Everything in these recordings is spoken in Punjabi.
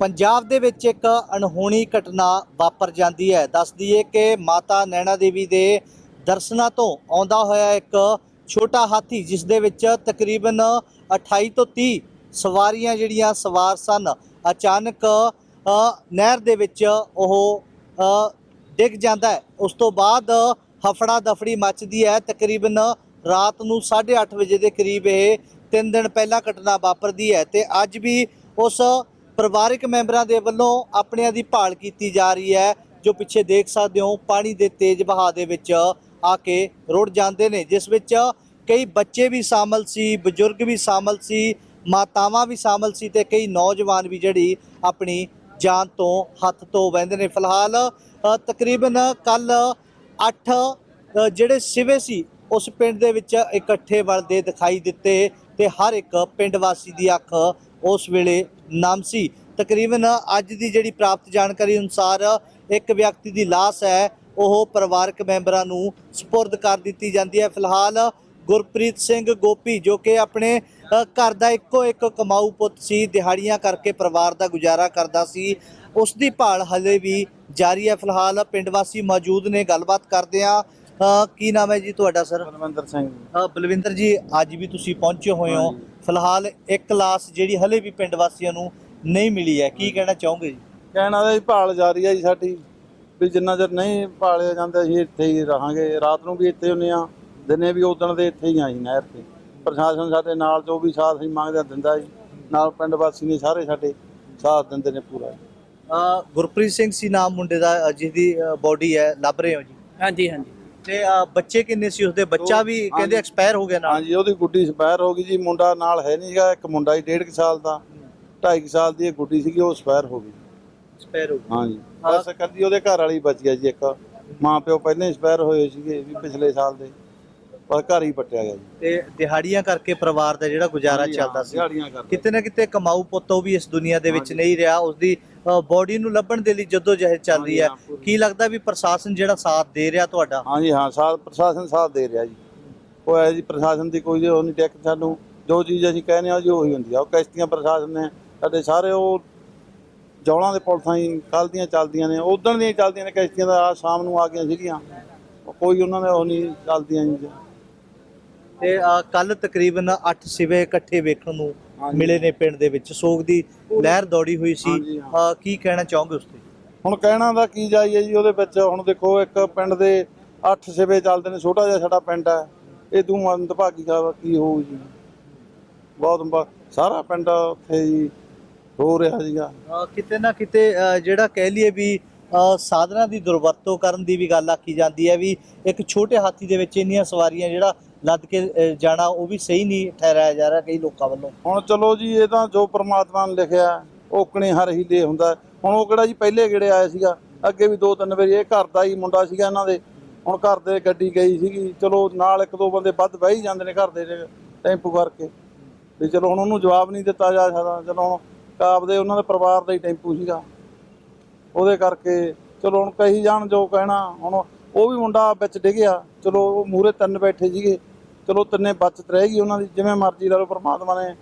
ਪੰਜਾਬ ਦੇ ਵਿੱਚ ਇੱਕ ਅਣਹੋਣੀ ਘਟਨਾ ਵਾਪਰ ਜਾਂਦੀ ਹੈ। ਦੱਸ ਦਈਏ ਕਿ ਮਾਤਾ ਨੈਣਾ ਦੇਵੀ ਦੇ ਦਰਸ਼ਨਾਂ ਤੋਂ ਆਉਂਦਾ ਹੋਇਆ ਇੱਕ ਛੋਟਾ ਹਾਥੀ, ਜਿਸ ਦੇ ਵਿੱਚ ਤਕਰੀਬਨ 28 ਤੋਂ 30 ਸਵਾਰੀਆਂ ਜਿਹੜੀਆਂ ਸਵਾਰ ਸਨ, ਅਚਾਨਕ ਨਹਿਰ ਦੇ ਵਿੱਚ ਉਹ ਡਿੱਗ ਜਾਂਦਾ ਹੈ। ਉਸ ਤੋਂ ਬਾਅਦ ਹਫੜਾ ਦਫੜੀ ਮੱਚਦੀ ਹੈ। ਤਕਰੀਬਨ ਰਾਤ ਨੂੰ 8:30 ਵਜੇ ਦੇ ਕਰੀਬ ਇਹ ਤਿੰਨ ਦਿਨ ਪਹਿਲਾਂ ਘਟਨਾ ਵਾਪਰਦੀ ਹੈ ਤੇ ਅੱਜ ਵੀ ਉਸ ਪਰਿਵਾਰਕ ਮੈਂਬਰਾਂ ਦੇ ਵੱਲੋਂ ਆਪਣਿਆਂ ਦੀ ਭਾਲ ਕੀਤੀ ਜਾ ਰਹੀ ਹੈ, ਜੋ ਪਿੱਛੇ ਦੇਖ ਸਕਦੇ ਹੋ, ਪਾਣੀ ਦੇ ਤੇਜ਼ ਵਹਾਅ ਦੇ ਵਿੱਚ ਆ ਕੇ ਰੁੜ ਜਾਂਦੇ ਨੇ, ਜਿਸ ਵਿੱਚ ਕਈ ਬੱਚੇ ਵੀ ਸ਼ਾਮਲ ਸੀ, ਬਜ਼ੁਰਗ ਵੀ ਸ਼ਾਮਲ ਸੀ, ਮਾਤਾਵਾਂ ਵੀ ਸ਼ਾਮਲ ਸੀ ਤੇ ਕਈ ਨੌਜਵਾਨ ਵੀ ਜਿਹੜੀ ਆਪਣੀ ਜਾਨ ਤੋਂ ਹੱਥ ਤੋਂ ਵਹਿੰਦੇ ਨੇ। ਫਿਲਹਾਲ ਤਕਰੀਬਨ ਕੱਲ 8 ਜਿਹੜੇ ਸਿਵੇ ਸੀ, ਉਸ ਪਿੰਡ ਦੇ ਵਿੱਚ ਇਕੱਠੇ ਵਲਦੇ ਦਿਖਾਈ ਦਿੱਤੇ ਤੇ ਹਰ ਇੱਕ ਪਿੰਡ ਵਾਸੀ ਦੀ ਅੱਖ ਉਸ ਵੇਲੇ ਨਾਮ ਸੀ। ਤਕਰੀਬਨ ਅੱਜ ਦੀ ਜਿਹੜੀ ਪ੍ਰਾਪਤ ਜਾਣਕਾਰੀ ਅਨੁਸਾਰ ਇੱਕ ਵਿਅਕਤੀ ਦੀ ਲਾਸ਼ ਹੈ, ਉਹ ਪਰਿਵਾਰਕ ਮੈਂਬਰਾਂ ਨੂੰ ਸਪੁਰਦ ਕਰ ਦਿੱਤੀ ਜਾਂਦੀ ਹੈ। ਫਿਲਹਾਲ ਗੁਰਪ੍ਰੀਤ ਸਿੰਘ ਗੋਪੀ, ਜੋ ਕਿ ਆਪਣੇ ਘਰ ਦਾ ਇੱਕੋ ਇੱਕ ਕਮਾਊ ਪੁੱਤ ਸੀ, ਦਿਹਾੜੀਆਂ ਕਰਕੇ ਪਰਿਵਾਰ ਦਾ ਗੁਜ਼ਾਰਾ ਕਰਦਾ ਸੀ। ਉਸ ਦੀ ਭਾਲ ਹਲੇ ਵੀ ਜਾਰੀ ਹੈ। ਫਿਲਹਾਲ ਪਿੰਡ ਵਾਸੀ ਮੌਜੂਦ ਨੇ, ਗੱਲਬਾਤ ਕਰਦੇ ਆ ਕੀ ਨਾਮ ਹੈ ਜੀ ਤੁਹਾਡਾ ਸਰ? ਬਲਵਿੰਦਰ ਸਿੰਘ ਅ, ਬਲਵਿੰਦਰ ਜੀ ਅੱਜ ਵੀ ਤੁਸੀਂ ਪਹੁੰਚੇ ਹੋਏ ਹੋ। ਹਾਂਜੀ। ਫਿਲਹਾਲ ਇੱਕ ਲਾਸ਼ ਜਿਹੜੀ ਹਲੇ ਵੀ ਪਿੰਡ ਵਾਸੀਆਂ ਨੂੰ ਨਹੀਂ ਮਿਲੀ ਹੈ। ਕੀ ਕਹਿਣਾ ਚਾਹੋਗੇ ਜੀ? ਕਹਿਣਾ ਦਾ ਜੀ ਭਾਲ ਜਾਰੀ ਹੈ ਜੀ ਸਾਡੀ। ਵੀ ਜਿੰਨਾ ਚਿਰ ਨਹੀਂ ਭਾਲਿਆ ਜਾਂਦਾ ਅਸੀਂ ਇੱਥੇ ਹੀ ਰਹਾਂਗੇ। ਰਾਤ ਨੂੰ ਵੀ ਇੱਥੇ ਹੁੰਨੇ ਆ ਦਿਨੇ ਵੀ ਉਦਣ ਦੇ ਇੱਥੇ ਹੀ ਆ ਜੀ ਨਹਿਰ ਤੇ। ਪ੍ਰਸ਼ਾਸਨ ਸਾਡੇ ਨਾਲ ਜੋ ਵੀ ਸਾਥ ਅਸੀਂ ਮੰਗਦੇ ਆ ਦਿੰਦਾ ਜੀ। ਨਾਲ ਪਿੰਡ ਵਾਸੀ ਨੇ ਸਾਰੇ ਸਾਡੇ ਸਾਥ ਦਿੰਦੇ ਨੇ ਪੂਰਾ। ਅ, ਗੁਰਪ੍ਰੀਤ ਸਿੰਘ ਸੀ ਨਾਮ ਮੁੰਡੇ ਦਾ ਅ, ਜਿਹਦੀ ਬੋਡੀ ਹੈ। ਲੱਭ ਰਹੇ ਹੋ ਜੀ? ਹਾਂਜੀ ਹਾਂਜੀ। ਤੇ ਅ, ਬੱਚੇ ਕਿੰਨੇ ਸੀ? ਉਸਦੇ ਬੱਚਾ ਵੀ। ਕਹਿੰਦੇ ਐਕਸਪਾਇਰ ਹੋ ਗਿਆ ਨਾਲ। ਹਾਂਜੀ ਉਹਦੀ ਗੁੱਡੀ ਸਪਾਇਰ ਹੋ ਗਈ ਜੀ। ਮੁੰਡਾ ਨਾਲ ਹੈ ਨਹੀਂਗਾ ਇੱਕ ਮੁੰਡਾ ਹੀ ਡੇਢ ਕੁ ਸਾਲ ਦਾ। ਢਾਈ ਕੁ ਸਾਲ ਦੀ ਇਹ ਗੁੱਡੀ ਸੀਗੀ ਉਹ ਸਪਾਇਰ ਹੋ ਗਈ। ਐਕਸਪਾਇਰ ਹੋ ਗਿਆ ਹਾਂਜੀ। ਬਸ ਕੱਦੀ ਉਹਦੇ ਘਰ ਵਾਲੀ ਬਚ ਗਿਆ ਜੀ ਇੱਕ। ਮਾਂ ਪਿਓ ਪਹਿਲਾਂ ਹੀ ਹੋਏ ਸੀਗੇ ਵੀ ਪਿਛਲੇ ਸਾਲ ਦੇ। ਪਰ ਘਰ ਹੀ ਪੱਟਿਆ ਗਿਆ ਜੀ। ਤੇ ਦਿਹਾੜੀਆਂ ਕਰਕੇ ਪਰਿਵਾਰ ਦਾ ਜਿਹੜਾ ਗੁਜ਼ਾਰਾ ਹਾਂਜੀ, ਚੱਲਦਾ ਹਾਂ, ਸੀ। ਦਿਹਾੜੀਆਂ ਕਰਦੇ ਕਿਤੇ ਨਾ ਕਿਤੇ ਕਮਾਊ ਪੁੱਤ ਉਹ ਵੀ ਇਸ ਦੁਨੀਆ ਦੇ ਵਿੱਚ। ਨਹੀਂ ਰਿਹਾ। ਉਸਦੀ ਬੋਡੀ ਨੂੰ ਲੱਭਣ ਦੇ ਲਈ ਜਦੋਂ ਜਹਿਦ ਚੱਲ ਰਹੀ ਹੈ ਹਾਂ। ਕੀ ਲੱਗਦਾ ਵੀ ਪ੍ਰਸ਼ਾਸਨ ਜਿਹੜਾ ਸਾਥ ਦੇ ਰਿਹਾ ਤੁਹਾਡਾ? ਹਾਂਜੀ ਹਾਂ ਸਾਥ ਪ੍ਰਸ਼ਾਸਨ ਸਾਥ ਦੇ ਰਿਹਾ ਜੀ। ਉਹ ਹੈ ਜੀ ਪ੍ਰਸ਼ਾਸਨ ਦੀ ਕੋਈ ਉਹ ਨਹੀਂ ਟੈਕ ਸਾਨੂੰ। ਜੋ ਚੀਜ਼ ਅਸੀਂ ਕਹਿੰਦੇ ਆ ਜੀ ਉਹੀ ਹੁੰਦੀ ਆ। ਉਹ ਕਿਸ਼ਤੀਆਂ ਪ੍ਰਸ਼ਾਸਨ ਨੇ ਸਾਡੇ ਸਾਰੇ ਉਹ ਜੌਲਾਂ ਦੇ ਪੁਲ ਥਾਈ ਕੱਲ੍ਹ ਦੀਆਂ ਚੱਲਦੀਆਂ ਨੇ ਉਦਣ ਦੀਆਂ ਹੀ ਚੱਲਦੀਆਂ ਨੇ ਕਿਸ਼ਤੀਆਂ ਦਾ ਸ਼ਾਮ ਨੂੰ ਆ ਗਈਆਂ ਸੀਗੀਆਂ। ਕੋਈ ਉਹਨਾਂ ਦੇ ਉਹ ਨਹੀਂ ਚੱਲਦੀਆਂ ਜੀ। ਤੇ ਕੱਲ ਤਕਰੀਬਨ 8 ਸਿਵੇ ਇਕੱਠੇ ਵੇਖਣ ਨੂੰ। ਮਿਲੇ ਨੇ ਪਿੰਡ ਦੇ ਵਿੱਚ। ਸੋਗ ਦੀ ਲਹਿਰ ਦੌੜੀ ਹੋਈ ਸੀ। ਕੀ ਕਹਿਣਾ ਚਾਹੋਗੇ ਉਸ ਤੇ? ਹੁਣ ਕਹਿਣਾ ਦਾ ਕੀ ਜਾਈਏ ਜੀ ਉਹਦੇ ਵਿੱਚ ਹੁਣ ਦੇਖੋ ਇੱਕ ਪਿੰਡ ਦੇ 8 ਸਿਵੇ ਚੱਲਦੇ ਨੇ ਛੋਟਾ ਜਿਹਾ ਸਾਡਾ ਪਿੰਡ ਹੈ। ਇਹ ਤੂੰ ਮੰਦਭਾਗੀ ਦਾ ਕੀ ਹੋਊ ਜੀ? ਬਹੁਤ ਸਾਰਾ ਪਿੰਡ ਉੱਥੇ ਜੀ ਹੋ ਰਿਹਾ ਸੀਗਾ। ਅ, ਕਿਤੇ ਨਾ ਕਿਤੇ ਜਿਹੜਾ ਕਹਿ ਲਈਏ ਵੀ ਸਾਧਨਾਂ ਦੀ ਦੁਰਵਰਤੋਂ ਕਰਨ ਦੀ ਵੀ ਗੱਲ ਆਖੀ ਜਾਂਦੀ ਹੈ ਵੀ ਇੱਕ ਛੋਟੇ ਹਾਥੀ ਦੇ ਵਿੱਚ ਇੰਨੀਆਂ ਸਵਾਰੀਆਂ ਜਿਹੜਾ ਲੱਦ ਕੇ ਜਾਣਾ, ਉਹ ਵੀ ਸਹੀ ਨਹੀਂ ਠਹਿਰਾਇਆ ਜਾ ਰਿਹਾ ਕਈ ਲੋਕਾਂ ਵੱਲੋਂ। ਹੁਣ ਚਲੋ ਜੀ, ਇਹ ਤਾਂ ਜੋ ਪ੍ਰਮਾਤਮਾ ਨੇ ਲਿਖਿਆ ਓਕਣੇ ਹਰ ਹੀ ਹੁੰਦਾ। ਹੁਣ ਉਹ ਕਿਹੜਾ ਜੀ, ਪਹਿਲੇ ਗੇੜੇ ਆਇਆ ਸੀਗਾ? ਅੱਗੇ ਵੀ ਦੋ ਤਿੰਨ ਵਾਰੀ, ਇਹ ਘਰ ਦਾ ਹੀ ਮੁੰਡਾ ਸੀਗਾ ਇਹਨਾਂ ਦੇ। ਹੁਣ ਘਰ ਦੇ ਗੱਡੀ ਗਈ ਸੀਗੀ। ਚਲੋ ਨਾਲ ਇੱਕ ਦੋ ਬੰਦੇ ਵੱਧ ਬਹਿ ਹੀ ਜਾਂਦੇ ਨੇ ਘਰ ਦੇ ਟੈਂਪੂ ਕਰਕੇ। ਵੀ ਚਲੋ ਹੁਣ ਉਹਨੂੰ ਜਵਾਬ ਨਹੀਂ ਦਿੱਤਾ ਜਾ ਸਕਦਾ। ਚਲੋ ਹੁਣ ਆਪਦੇ ਉਹਨਾਂ ਦੇ ਪਰਿਵਾਰ ਦਾ ਹੀ ਟੈਂਪੂ ਸੀਗਾ। ਉਹਦੇ ਕਰਕੇ ਚਲੋ ਹੁਣ ਕਹੀ ਜਾਣ ਜੋ ਕਹਿਣਾ। ਹੁਣ ਉਹ ਵੀ ਮੁੰਡਾ ਵਿੱਚ ਡਿੱਗਿਆ। ਚਲੋ ਉਹ ਮੂਰੇ ਤਿੰਨ ਬੈਠੇ ਸੀਗੇ। ਚਲੋ ਤਿੰਨੇ ਬਚਤ ਰਹੇਗੀ ਉਹਨਾਂ ਦੀ ਜਿਵੇਂ ਮਰਜ਼ੀ ਲਾ ਲਓ ਪ੍ਰਮਾਤਮਾ ਨੇ।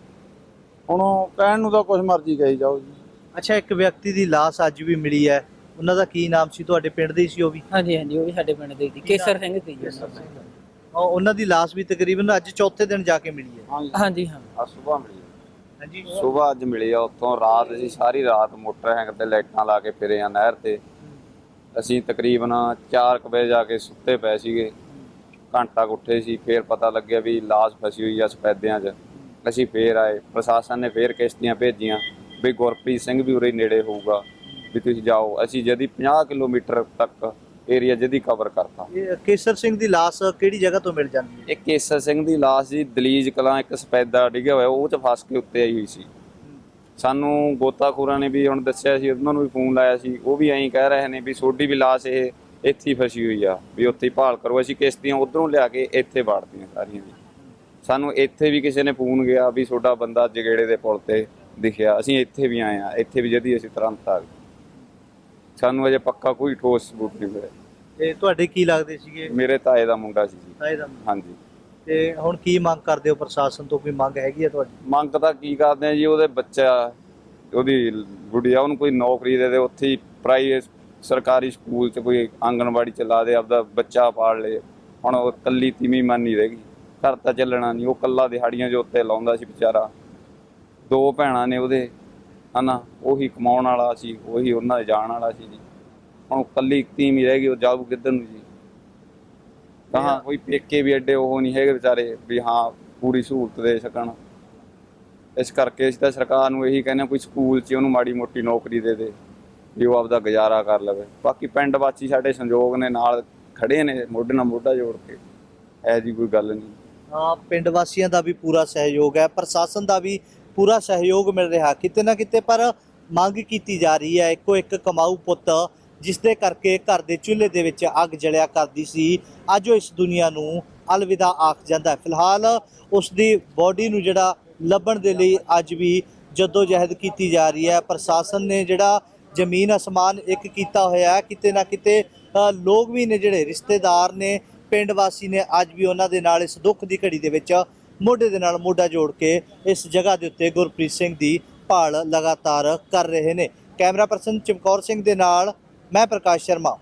ਹੁਣ ਉਹ ਕਹਿਣ ਨੂੰ ਤਾਂ ਕੁਝ ਮਰਜ਼ੀ ਕਹੀ ਜਾਓ ਜੀ। ਅੱਛਾ ਇੱਕ ਵਿਅਕਤੀ ਦੀ ਲਾਸ਼ ਅੱਜ ਵੀ ਮਿਲੀ ਹੈ। ਉਹਨਾਂ ਦਾ ਕੀ ਨਾਮ ਸੀ? ਤੁਹਾਡੇ ਪਿੰਡ ਦੇ ਹੀ ਸੀ ਉਹ ਵੀ? ਹਾਂਜੀ ਹਾਂਜੀ ਉਹ ਵੀ ਸਾਡੇ ਪਿੰਡ ਦੇ ਸੀ। ਕੇਸਰ ਸਿੰਘ ਸੀ ਜੀ ਉਹਨਾਂ ਦਾ। ਉਹ- ਉਹਨਾਂ ਦੀ ਲਾਸ਼ ਵੀ ਤਕਰੀਬਨ ਅੱਜ ਚੌਥੇ ਦਿਨ ਜਾ ਕੇ ਮਿਲੀ ਹੈ। ਹਾਂਜੀ। ਹਾਂਜੀ ਹਾਂ। ਆ ਸਵੇਰ ਮਿਲੀ। ਹਾਂਜੀ। ਸਵੇਰ ਅੱਜ ਮਿਲੀ ਆ ਉੱਥੋਂ ਰਾਤ ਅਸੀਂ ਸਾਰੀ ਰਾਤ ਮੋਟਰਸਾਈਕਲ ਤੇ ਲਾਈਟਾਂ ਲਾ ਕੇ ਫਿਰੇ ਆ ਨਹਿਰ ਤੇ। ਅਸੀਂ ਤਕਰੀਬਨ 4 ਵਜੇ ਜਾ ਕੇ ਸੁੱਤੇ ਪਏ ਸੀਗੇ। ਘੰਟਾ ਕੁ ਉੱਠੇ ਸੀ ਫੇਰ ਪਤਾ ਲੱਗਿਆ ਵੀ ਲਾਸ਼ ਫਸੀ ਹੋਈ ਆ ਸਫੈਦਿਆਂ 'ਚ। ਅਸੀਂ ਫੇਰ ਆਏ ਪ੍ਰਸ਼ਾਸਨ ਨੇ ਫੇਰ ਕਿਸ਼ਤੀਆਂ ਭੇਜੀਆਂ ਵੀ ਗੁਰਪ੍ਰੀਤ ਸਿੰਘ ਵੀ ਉਰੇ ਨੇੜੇ ਹੋਊਗਾ ਵੀ ਤੁਸੀਂ ਜਾਓ। ਅਸੀਂ ਜਦੀ 50 ਕਿਲੋਮੀਟਰ ਤੱਕ ਏਰੀਆ ਜਦੀ ਕਵਰ ਕਰਤਾ। ਇਹ ਕੇਸਰ ਸਿੰਘ ਦੀ ਲਾਸ਼ ਕਿਹੜੀ ਜਗ੍ਹਾ ਤੋਂ ਮਿਲ ਜਾਂਦੀ ਹੈ? ਇਹ ਕੇਸਰ ਸਿੰਘ ਦੀ ਲਾਸ਼ ਜੀ ਦਲੀਜ ਕਲਾਂ ਇੱਕ ਸਫੈਦਾ ਡਿੱਗਿਆ ਹੋਇਆ ਉਹ 'ਚ ਫਸ ਕੇ ਉੱਤੇ ਆਈ ਹੋਈ ਸੀ। ਸਾਨੂੰ ਗੋਤਾਖੋਰਾਂ ਨੇ ਵੀ ਹੁਣ ਦੱਸਿਆ ਸੀ ਉਹਨਾਂ ਨੂੰ ਵੀ ਫੋਨ ਲਾਇਆ ਸੀ। ਉਹ ਵੀ ਐਂ ਕਹਿ ਰਹੇ ਨੇ ਵੀ ਸੋਡੀ ਵੀ ਲਾਸ਼ ਇਹ ਇੱਥੇ ਹੀ ਫਸੀ ਹੋਈ ਆ ਵੀ ਉੱਥੇ ਹੀ ਭਾਲ ਕਰੋ ਅਸੀਂ ਕਿਸ਼ਤੀਆਂ ਉਧਰੋਂ ਲਿਆ ਕੇ ਇੱਥੇ ਵਾੜਤੀਆਂ ਸਾਰੀਆਂ ਜੀ। ਸਾਨੂੰ ਇੱਥੇ ਵੀ ਕਿਸੇ ਨੇ ਫੋਨ ਗਿਆ ਵੀ ਤੁਹਾਡਾ ਬੰਦਾ ਜਗੇੜੇ ਦੇ ਪੁਲ ਤੇ ਦਿਖਿਆ ਅਸੀਂ ਇੱਥੇ ਵੀ ਆਏ ਆ ਇੱਥੇ ਵੀ ਜਦੀ ਅਸੀਂ ਤੁਰੰਤ ਆ ਗਏ। ਸਾਨੂੰ ਅਜੇ ਪੱਕਾ ਕੋਈ ਠੋਸ ਸਬੂਤ ਨਹੀਂ ਮਿਲਿਆ। ਤੇ ਤੁਹਾਡੇ ਕੀ ਲੱਗਦੇ ਸੀਗੇ? ਮੇਰੇ ਤਾਏ ਦਾ ਮੁੰਡਾ ਸੀ ਜੀ। ਤਾਏ ਦਾ ਹਾਂਜੀ। ਤੇ ਹੁਣ ਕੀ ਮੰਗ ਕਰਦੇ ਹੋ ਪ੍ਰਸ਼ਾਸਨ ਤੋਂ? ਕੋਈ ਮੰਗ ਹੈਗੀ ਹੈ ਤੁਹਾਡੀ? ਮੰਗ ਤਾਂ ਕੀ ਕਰਦੇ ਆ ਜੀ ਉਹਦੇ ਬੱਚਾ ਉਹਦੀ ਗੁੜੀਆ ਉਹਨੂੰ ਕੋਈ ਨੌਕਰੀ ਦੇ ਦੇ ਉੱਥੇ ਹੀ ਪ੍ਰਾਈਵੇਟ ਸਰਕਾਰੀ ਸਕੂਲ 'ਚ ਕੋਈ ਆਂਗਣਵਾੜੀ ਚ ਲਾ ਦੇ ਆਪਦਾ ਬੱਚਾ ਪਾਲ ਲੇ। ਹੁਣ ਉਹ ਕੱਲੀ ਤੀਵੀਂ ਮਨ ਨਹੀਂ ਰਹੇਗੀ ਘਰ ਤਾਂ ਚੱਲਣਾ ਨਹੀਂ ਉਹ ਕੱਲਾ ਦਿਹਾੜੀਆਂ ਜੋ ਉੱਤੇ ਲਾਉਂਦਾ ਸੀ ਵਿਚਾਰਾ। ਦੋ ਭੈਣਾਂ ਨੇ ਉਹਦੇ ਹਨਾ? ਉਹੀ ਕਮਾਉਣ ਵਾਲਾ ਸੀ ਉਹੀ ਉਹਨਾਂ ਦੇ ਜਾਣ ਵਾਲਾ ਸੀ ਜੀ। ਹੁਣ ਕੱਲੀ ਤੀਵੀਂ ਰਹਿ ਗਈ ਉਹ ਜਾਊ ਕਿੱਧਰ ਨੂੰ ਜੀ? ਕਹਾਂ ਕੋਈ ਪੇਕੇ ਵੀ ਐਡੇ ਉਹ ਨਹੀਂ ਹੈਗੇ ਵਿਚਾਰੇ ਵੀ ਹਾਂ ਪੂਰੀ ਸਹੂਲਤ ਦੇ ਸਕਣ। ਇਸ ਕਰਕੇ ਅਸੀਂ ਤਾਂ ਸਰਕਾਰ ਨੂੰ ਇਹੀ ਕਹਿੰਦੇ ਕੋਈ ਸਕੂਲ 'ਚ ਉਹਨੂੰ ਮਾੜੀ ਮੋਟੀ ਨੌਕਰੀ ਦੇ ਦੇ। ਵੀ ਉਹ ਆਪਦਾ ਗੁਜ਼ਾਰਾ ਕਰ ਲਵੇ। ਬਾਕੀ ਪਿੰਡ ਵਾਸੀ ਸਾਡੇ ਸੰਯੋਗ ਨੇ ਨਾਲ ਖੜੇ ਨੇ, ਮੋਢੇ ਨਾਲ ਮੋਢਾ ਜੋੜ ਕੇ। ਐ ਜੀ ਕੋਈ ਗੱਲ ਨਹੀਂ। ਹਾਂ, ਪਿੰਡ ਵਾਸੀਆਂ ਦਾ ਵੀ ਪੂਰਾ ਸਹਿਯੋਗ ਹੈ, ਪ੍ਰਸ਼ਾਸਨ ਦਾ ਵੀ ਪੂਰਾ ਸਹਿਯੋਗ ਮਿਲ ਰਿਹਾ ਕਿਤੇ ਨਾ ਕਿਤੇ, ਪਰ ਮੰਗ ਕੀਤੀ ਜਾ ਰਹੀ ਹੈ, ਇੱਕੋ ਇੱਕ ਕਮਾਊ ਪੁੱਤ, ਜਿਸ ਦੇ ਕਰਕੇ ਘਰ ਦੇ ਚੁੱਲ੍ਹੇ ਦੇ ਵਿੱਚ ਅੱਗ ਜਲਿਆ ਕਰਦੀ ਸੀ। ਅੱਜ ਉਹ ਇਸ ਦੁਨੀਆ ਨੂੰ ਅਲਵਿਦਾ ਆਖ ਜਾਂਦਾ ਫਿਲਹਾਲ ਉਸ ਦੀ ਬੋਡੀ ਨੂੰ ਜਿਹੜਾ ਲੱਭਣ ਦੇ ਲਈ ਅੱਜ ਵੀ ਜੱਦੋ ਜਹਿਦ ਕੀਤੀ ਜਾ ਰਹੀ ਹੈ। ਪ੍ਰਸ਼ਾਸਨ ਨੇ ਜਿਹੜਾ ਜ਼ਮੀਨ ਅਸਮਾਨ ਇੱਕ ਕੀਤਾ ਹੋਇਆ ਕਿਤੇ ਨਾ ਕਿਤੇ ਲੋਕ ਵੀ ਨੇ ਜਿਹੜੇ ਰਿਸ਼ਤੇਦਾਰ ਨੇ, ਪਿੰਡ ਵਾਸੀ ਨੇ, ਅੱਜ ਵੀ ਉਹਨਾਂ ਦੇ ਨਾਲ ਇਸ ਦੁੱਖ ਦੀ ਘੜੀ ਦੇ ਵਿੱਚ ਮੋਢੇ ਦੇ ਨਾਲ ਮੋਢਾ ਜੋੜ ਕੇ ਇਸ ਜਗ੍ਹਾ ਦੇ ਉੱਤੇ ਗੁਰਪ੍ਰੀਤ ਸਿੰਘ ਦੀ ਭਾਲ ਲਗਾਤਾਰ ਕਰ ਰਹੇ ਨੇ। ਕੈਮਰਾ ਪਰਸਨ ਚਮਕੌਰ ਸਿੰਘ ਦੇ ਨਾਲ, ਮੈਂ ਪ੍ਰਕਾਸ਼ ਸ਼ਰਮਾ।